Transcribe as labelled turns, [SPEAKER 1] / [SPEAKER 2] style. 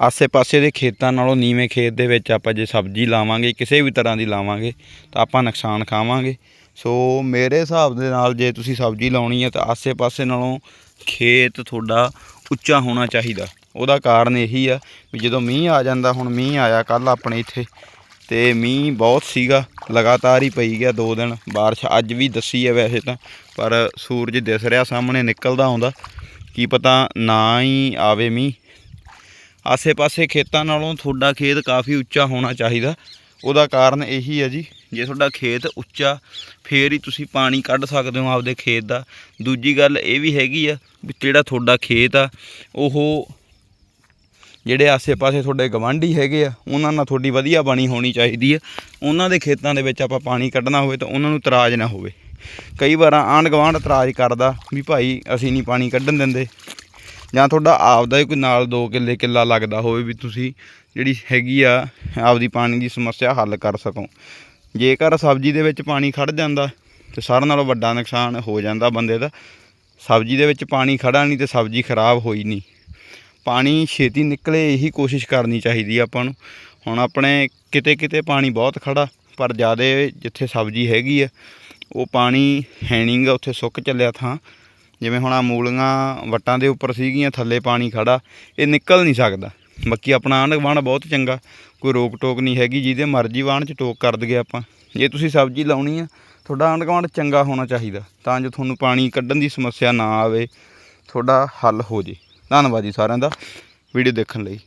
[SPEAKER 1] ਆਸੇ-ਪਾਸੇ ਦੇ ਖੇਤਾਂ ਨਾਲੋਂ ਨੀਵੇਂ ਖੇਤ ਦੇ ਵਿੱਚ ਆਪਾਂ ਜੇ ਸਬਜ਼ੀ ਲਾਵਾਂਗੇ, ਕਿਸੇ ਵੀ ਤਰ੍ਹਾਂ ਦੀ ਲਾਵਾਂਗੇ, ਤਾਂ ਆਪਾਂ ਨੁਕਸਾਨ ਖਾਵਾਂਗੇ। ਸੋ ਮੇਰੇ ਹਿਸਾਬ ਦੇ ਨਾਲ ਜੇ ਤੁਸੀਂ ਸਬਜ਼ੀ ਲਾਉਣੀ ਹੈ, ਤਾਂ ਆਸੇ-ਪਾਸੇ ਨਾਲੋਂ ਖੇਤ ਤੁਹਾਡਾ ਉੱਚਾ ਹੋਣਾ ਚਾਹੀਦਾ। ਉਹਦਾ ਕਾਰਨ ਇਹੀ ਆ ਵੀ ਜਦੋਂ ਮੀਂਹ ਆ ਜਾਂਦਾ, ਹੁਣ ਮੀਂਹ ਆਇਆ ਕੱਲ ਆਪਣੇ ਇੱਥੇ, ਤੇ ਮੀਂਹ ਬਹੁਤ ਸੀਗਾ, ਲਗਾਤਾਰ ਹੀ ਪਈ ਗਿਆ ਦੋ ਦਿਨ। ਬਾਰਿਸ਼ ਅੱਜ ਵੀ ਦੱਸੀ ਹੈ ਵੈਸੇ ਤਾਂ, ਪਰ ਸੂਰਜ ਦਿਸ ਰਿਹਾ, ਸਾਹਮਣੇ ਨਿਕਲਦਾ ਆਉਂਦਾ। ਕੀ ਪਤਾ ਨਾ ਹੀ ਆਵੇ ਮੀਂਹ। ਆਸੇ-ਪਾਸੇ ਖੇਤਾਂ ਨਾਲੋਂ ਤੁਹਾਡਾ ਖੇਤ ਕਾਫੀ ਉੱਚਾ ਹੋਣਾ ਚਾਹੀਦਾ। ਉਹਦਾ ਕਾਰਨ ਇਹੀ ਹੈ ਜੀ, ਜੇ ਤੁਹਾਡਾ ਖੇਤ ਉੱਚਾ, ਫੇਰ ਹੀ ਤੁਸੀਂ ਪਾਣੀ ਕੱਢ ਸਕਦੇ ਹੋ ਆਪਦੇ ਖੇਤ ਦਾ। ਦੂਜੀ ਗੱਲ ਇਹ ਵੀ ਹੈਗੀ ਆ ਵੀ ਜਿਹੜਾ ਤੁਹਾਡਾ ਖੇਤ ਆ, ਉਹ ਜਿਹੜੇ ਆਸੇ-ਪਾਸੇ ਤੁਹਾਡੇ ਗਵਾਂਢੀ ਹੈਗੇ ਆ, ਉਹਨਾਂ ਨਾਲ ਤੁਹਾਡੀ ਵਧੀਆ ਬਣੀ ਹੋਣੀ ਚਾਹੀਦੀ ਆ। ਉਹਨਾਂ ਦੇ ਖੇਤਾਂ ਦੇ ਵਿੱਚ ਆਪਾਂ ਪਾਣੀ ਕੱਢਣਾ ਹੋਵੇ ਤਾਂ ਉਹਨਾਂ ਨੂੰ ਤਰਾਜ ਨਾ ਹੋਵੇ। ਕਈ ਵਾਰ ਆਂਢ ਗੁਆਂਢ ਤਰਾਜ ਕਰਦਾ ਵੀ ਭਾਈ ਅਸੀਂ ਨਹੀਂ ਪਾਣੀ ਕੱਢਣ ਦਿੰਦੇ। ਜਾਂ ਤੁਹਾਡਾ ਆਪਦਾ ਹੀ ਕੋਈ ਨਾਲ 2 ਕਿੱਲੇ ਕਿੱਲਾ ਲੱਗਦਾ ਹੋਵੇ ਵੀ ਤੁਸੀਂ ਜਿਹੜੀ ਹੈਗੀ ਆ, ਆਪਦੀ ਪਾਣੀ ਦੀ ਸਮੱਸਿਆ ਹੱਲ ਕਰ ਸਕੋ। ਜੇਕਰ ਸਬਜ਼ੀ ਦੇ ਵਿੱਚ ਪਾਣੀ ਖੜ ਜਾਂਦਾ, ਤੇ ਸਾਰਿਆਂ ਨਾਲੋਂ ਵੱਡਾ ਨੁਕਸਾਨ ਹੋ ਜਾਂਦਾ ਬੰਦੇ ਦਾ। ਸਬਜ਼ੀ ਦੇ ਵਿੱਚ ਪਾਣੀ ਖੜਾ ਨਹੀਂ ਤੇ ਸਬਜ਼ੀ ਖਰਾਬ ਹੋਈ ਨਹੀਂ। ਪਾਣੀ ਛੇਤੀ ਨਿਕਲੇ ਇਹੀ ਕੋਸ਼ਿਸ਼ ਕਰਨੀ ਚਾਹੀਦੀ ਆਪਾਂ ਨੂੰ। ਹੁਣ ਆਪਣੇ ਕਿਤੇ ਕਿਤੇ ਪਾਣੀ ਬਹੁਤ ਖੜਾ ਪਰ ਜ਼ਿਆਦਾ ਜਿੱਥੇ ਸਬਜ਼ੀ ਹੈਗੀ ਆ, ਉਹ ਪਾਣੀ ਹੈ ਨੀ ਗਾ, ਉੱਥੇ ਸੁੱਕ ਚੱਲਿਆ ਥਾਂ। ਜਿਵੇਂ ਹੁਣ ਆ ਮੂਲੀਆਂ ਵੱਟਾਂ ਦੇ ਉੱਪਰ ਸੀਗੀਆਂ, ਥੱਲੇ ਪਾਣੀ ਖੜਾ, ਇਹ ਨਿਕਲ ਨਹੀਂ ਸਕਦਾ। ਬਾਕੀ ਆਪਣਾ ਆਂਢ ਗੁਆਂਢ ਬਹੁਤ ਚੰਗਾ, ਕੋਈ ਰੋਕ ਟੋਕ ਨਹੀਂ ਹੈਗੀ, ਜਿਹਦੇ ਮਰਜ਼ੀ ਵਾਹਣ ਚ ਟੋਕ ਕਰ ਦਗੇ ਆਪਾਂ। ਜੇ ਤੁਸੀਂ ਸਬਜ਼ੀ ਲਾਉਣੀ ਆ, ਤੁਹਾਡਾ ਆਂਢ ਗੁਆਂਢ ਚੰਗਾ ਹੋਣਾ ਚਾਹੀਦਾ, ਤਾਂ ਜੋ ਤੁਹਾਨੂੰ ਪਾਣੀ ਕੱਢਣ ਦੀ ਸਮੱਸਿਆ ਨਾ ਆਵੇ, ਤੁਹਾਡਾ ਹੱਲ ਹੋ ਜੇ। ਧੰਨਵਾਦ ਜੀ ਸਾਰਿਆਂ ਦਾ, ਵੀਡੀਓ ਦੇਖਣ ਲਈ।